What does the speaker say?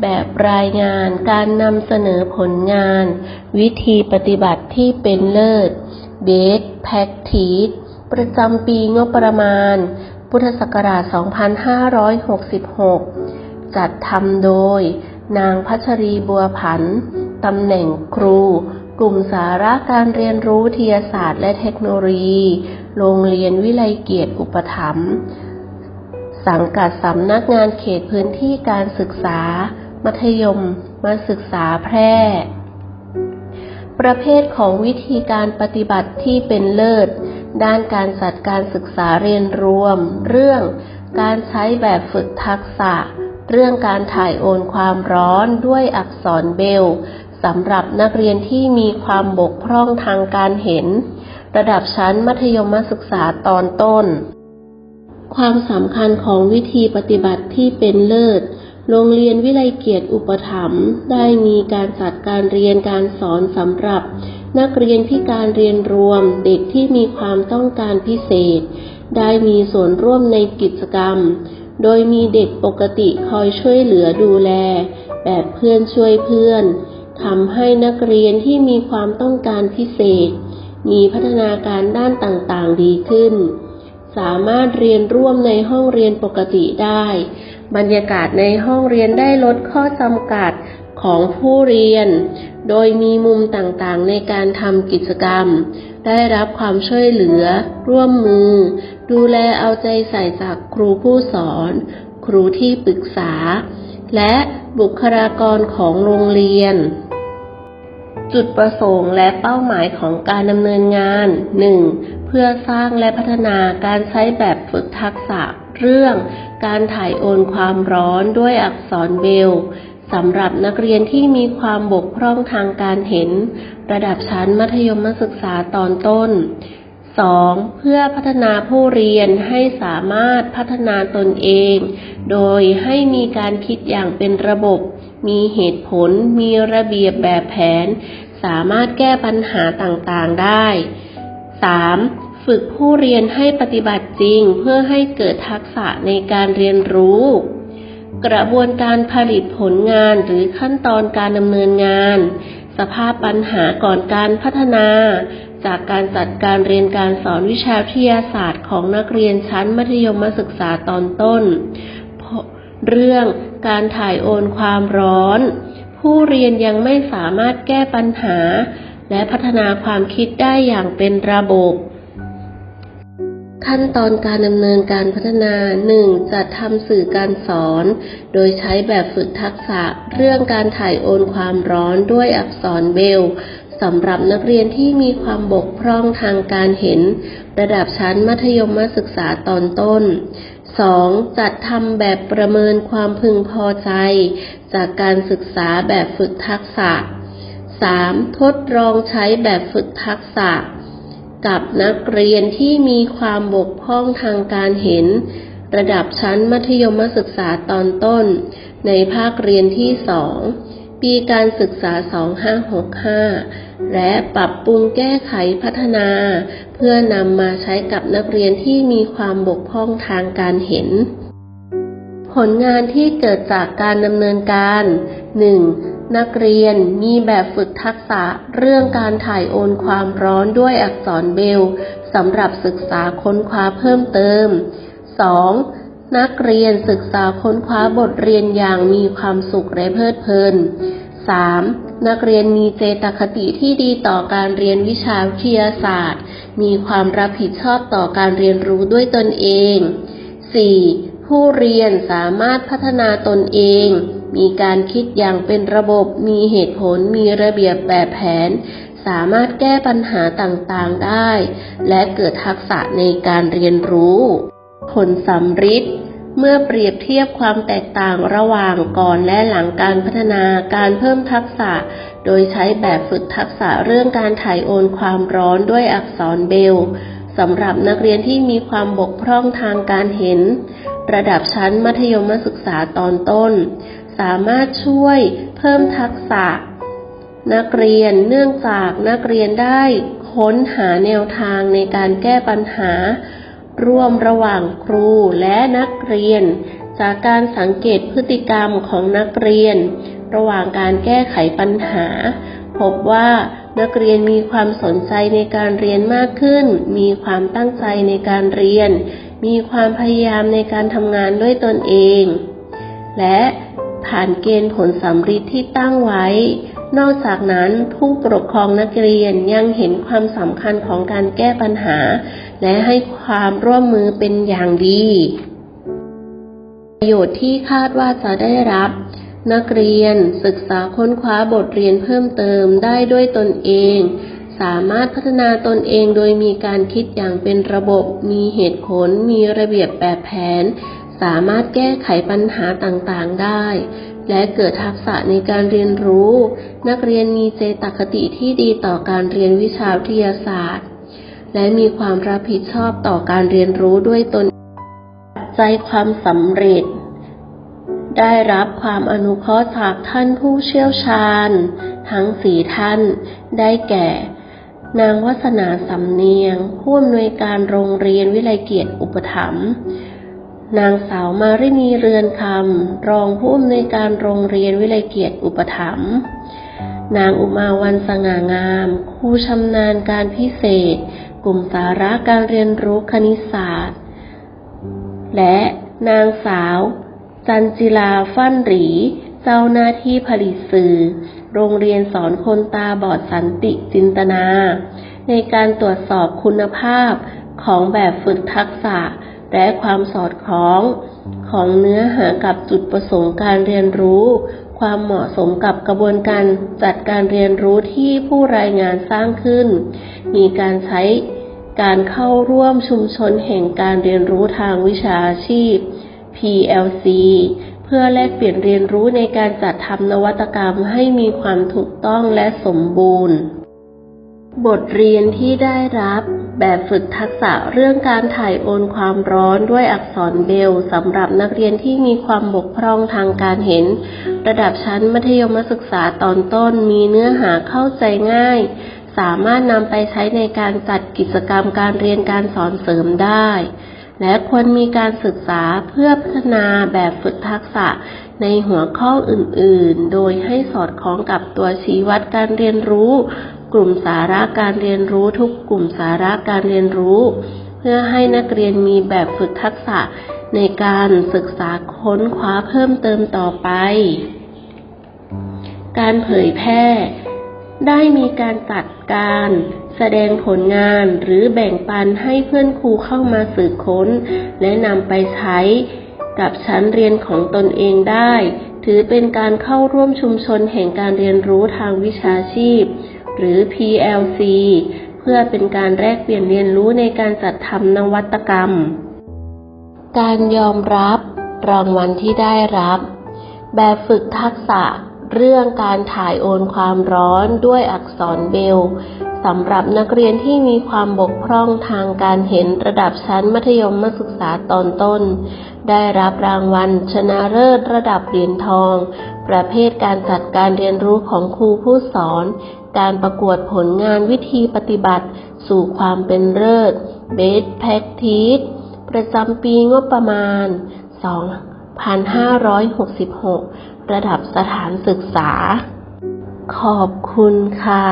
แบบรายงานการนำเสนอผลงาน วิธีปฏิบัติที่เป็นเลิศ Best Practice ประจำปีงบประมาณ พุทธศักราช 2566 จัดทำโดย นางพัชรีบัวผัน ตำแหน่งครู กลุ่มสาระการเรียนรู้วิทยาศาสตร์และเทคโนโลยี โรงเรียนวิไลเกียรติอุปถัมภ์สังกัดสำนักงานเขตพื้นที่การศึกษา มัธยมมาศึกษาแพร่ ประเภทของวิธีการปฏิบัติที่เป็นเลิศ ด้านการจัดการศึกษาเรียนรวม เรื่องการใช้แบบฝึกทักษะ เรื่องการถ่ายโอนความร้อนด้วยอักษรเบลสำหรับนักเรียนที่มีความบกพร่องทางการเห็น ระดับชั้นมัธยมศึกษาตอนต้น ความสำคัญของวิธีปฏิบัติที่เป็นเลิศ โรงเรียนวิไลเกียรติอุปถัมภ์ได้มีการจัดการเรียนการสอนสำหรับ นักเรียนพิการเรียนรวมเด็กที่มีความต้องการพิเศษ ได้มีส่วนร่วมในกิจกรรม โดยมีเด็กปกติคอยช่วยเหลือดูแล แบบเพื่อนช่วยเพื่อนทำให้นักเรียนที่มีความต้องการพิเศษ มีพัฒนาการด้านต่างๆดีขึ้น สามารถเรียนร่วมในห้องเรียนปกติได้ บรรยากาศในห้องเรียนได้ลดข้อจำกัดของผู้เรียน โดยมีมุมต่างๆ ในการทำกิจกรรม ได้รับความช่วยเหลือ ร่วมมือ ดูแลเอาใจใส่จากครูผู้สอน ครูที่ปรึกษา และบุคลากรของโรงเรียน จุดประสงค์และเป้าหมายของการดำเนินงาน 1. เพื่อสร้างและพัฒนาการใช้แบบฝึกทักษะเรื่องการถ่ายโอนความร้อนด้วยอักษรเบลสำหรับนักเรียนที่มีความบกพร่องทางการเห็น ระดับชั้นมัธยมศึกษาตอนต้น 2. เพื่อพัฒนาผู้เรียนให้สามารถพัฒนาตนเอง โดยให้มีการคิดอย่างเป็นระบบ มีเหตุผล มีระเบียบแบบแผน สามารถแก้ปัญหาต่างๆได้ 3. ฝึกผู้เรียนให้ปฏิบัติจริงเพื่อให้เกิดทักษะในการเรียนรู้ กระบวนการผลิตผลงานหรือขั้นตอนการดำเนินงาน สภาพปัญหาก่อนการพัฒนา จากการจัดการเรียนการสอนวิชาวิทยาศาสตร์ของนักเรียนชั้นมัธยมศึกษาตอนต้น เรื่องการถ่ายโอนความร้อน ผู้เรียนยังไม่สามารถแก้ปัญหา และพัฒนาความคิดได้อย่างเป็นระบบ ขั้นตอนการดำเนินการพัฒนา 1. จัดทำสื่อการสอน โดยใช้แบบฝึกทักษะ เรื่องการถ่ายโอนความร้อนด้วยอักษรเบลสำหรับนักเรียนที่มีความบกพร่องทางการเห็น ระดับชั้นมัธยมศึกษาตอนต้น 2. จัดทำแบบประเมินความพึงพอใจ จากการศึกษาแบบฝึกทักษะ 3. ทดลองใช้แบบฝึกทักษะ กับนักเรียนที่มีความบกพร่องทางการเห็น ระดับชั้นมัธยมศึกษาตอนต้น ในภาคเรียนที่2ปีการศึกษา 2565 และปรับปรุงแก้ไขพัฒนา เพื่อนำมาใช้กับนักเรียนที่มีความบกพร่องทางการเห็น ผลงานที่เกิดจากการดำเนินการ 1. นักเรียนมีแบบฝึกทักษะเรื่องการถ่ายโอนความร้อนด้วยอักษรเบลสำหรับศึกษาค้นคว้าเพิ่มเติม 2. นักเรียนศึกษาค้นคว้าบทเรียนอย่างมีความสุขและเพลิดเพลิน 3. นักเรียนมีเจตคติที่ดีต่อการเรียนวิชาวิทยาศาสตร์ มีความรับผิดชอบต่อการเรียนรู้ด้วยตนเอง 4. ผู้เรียนสามารถพัฒนาตนเอง มีการคิดอย่างเป็นระบบ มีเหตุผล มีระเบียบแบบแผน สามารถแก้ปัญหาต่างๆได้ และเกิดทักษะในการเรียนรู้ ผลสำฤทธิ์เมื่อเปรียบเทียบความแตกต่างระหว่างก่อนและหลังการพัฒนาการเพิ่มทักษะ โดยใช้แบบฝึกทักษะเรื่องการถ่ายโอนความร้อนด้วยอักษรเบลสำหรับนักเรียนที่มีความบกพร่องทางการเห็น ระดับชั้นมัธยมศึกษาตอนต้น สามารถช่วยเพิ่มทักษะ นักเรียนเนื่องจากนักเรียนได้ค้นหาแนวทางในการแก้ปัญหา ร่วมระหว่างครูและนักเรียนษากการสังเกตพฤติกรรมของนักเรียน ระหว่างการแก้ไขปัญหา พบว่านักเรียนมีความสนใจในการเรียนมากขึ้น มีความตั้งใจในการเรียน มีความพยายามในการทำงานด้วยตนเอง และ ผ่านเกณฑ์ผลสำฤทธิ์ที่ตั้งไว้ นอกจากนั้นผู้ปกครองนักเรียนยังเห็นความสำคัญของการแก้ปัญหา และให้ความร่วมมือเป็นอย่างดี ประโยชน์ที่คาดว่าจะได้รับ นักเรียนศึกษาค้นคว้าบทเรียนเพิ่มเติมได้ด้วยตนเองสามารถพัฒนาตนเองโดยมีการคิดอย่างเป็นระบบ มีเหตุผล มีระเบียบแบบแผน สามารถแก้ไขปัญหาต่างๆได้ และเกิดทักษะในการเรียนรู้ นักเรียนมีเจตคติที่ดีต่อการเรียนวิชาวิทยาศาสตร์ และมีความรับผิดชอบต่อการเรียนรู้ด้วยตนปัจจัยความสำเร็จ ได้รับความอนุเคราะห์จากท่านผู้เชี่ยวชาญ ทั้งสี่ท่าน ได้แก่นางวัฒนาสำเนียง ผู้อำนวยการโรงเรียนวิไลเกียรติอุปถัมภ์ นางสาวมารินีเรือนคำรองผู้อำนวยการโรงเรียนวิไลเกียรติอุปถัมภ์นางอุมาวันสง่างามครูชำนาญการพิเศษ กลุ่มสาระการเรียนรู้คณิตศาสตร์ และนางสาว จันจิลาฟั่นหรี เจ้าหน้าที่ผลิตสื่อ โรงเรียนสอนคนตาบอดสันติจินตนา ในการตรวจสอบคุณภาพของแบบฝึกทักษะ และความสอดคล้องของเนื้อหากับจุดประสงค์การเรียนรู้ ความเหมาะสมกับกระบวนการจัดการเรียนรู้ที่ผู้รายงานสร้างขึ้น มีการใช้การเข้าร่วมชุมชนแห่งการเรียนรู้ทางวิชาชีพ PLC เพื่อแลกเปลี่ยนเรียนรู้ในการจัดทำนวัตกรรมให้มีความถูกต้องและสมบูรณ์ บทเรียนที่ได้รับแบบฝึกทักษะเรื่องการถ่ายโอนความร้อนด้วยอักษรเบลสำหรับนักเรียนที่มีความบกพร่องทางการเห็น ระดับชั้นมัธยมศึกษาตอนต้นมีเนื้อหาเข้าใจง่าย สามารถนำไปใช้ในการจัดกิจกรรมการเรียนการสอนเสริมได้ และควรมีการศึกษาเพื่อพัฒนาแบบฝึกทักษะในหัวข้ออื่น ๆ โดยให้สอดคล้องกับตัวชี้วัดการเรียนรู้ กลุ่มสาระการเรียนรู้ทุกกลุ่มสาระการเรียนรู้ เพื่อให้นักเรียนมีแบบฝึกทักษะในการศึกษาค้นคว้าเพิ่มเติมต่อไป การเผยแพร่ ได้มีการจัดการแสดงผลงานหรือแบ่งปันให้เพื่อนครูเข้ามาสืบค้น และนำไปใช้กับชั้นเรียนของตนเองได้ ถือเป็นการเข้าร่วมชุมชนแห่งการเรียนรู้ทางวิชาชีพ หรือ PLC เพื่อเป็นการแลกเปลี่ยนเรียนรู้ในการจัดทำนวัตกรรม การยอมรับรางวัลที่ได้รับ แบบฝึกทักษะเรื่องการถ่ายโอนความร้อนด้วยอักษรเบลสำหรับนักเรียนที่มีความบกพร่องทางการเห็นระดับชั้นมัธยมศึกษาตอนต้น ได้รับรางวัลชนะเลิศระดับเหรียญทอง ประเภทการจัดการเรียนรู้ของครูผู้สอน การประกวดผลงานวิธีปฏิบัติ สู่ความเป็นเลิศ Best Practice ประจำปีงบประมาณ 2566 ระดับสถานศึกษา ขอบคุณค่ะ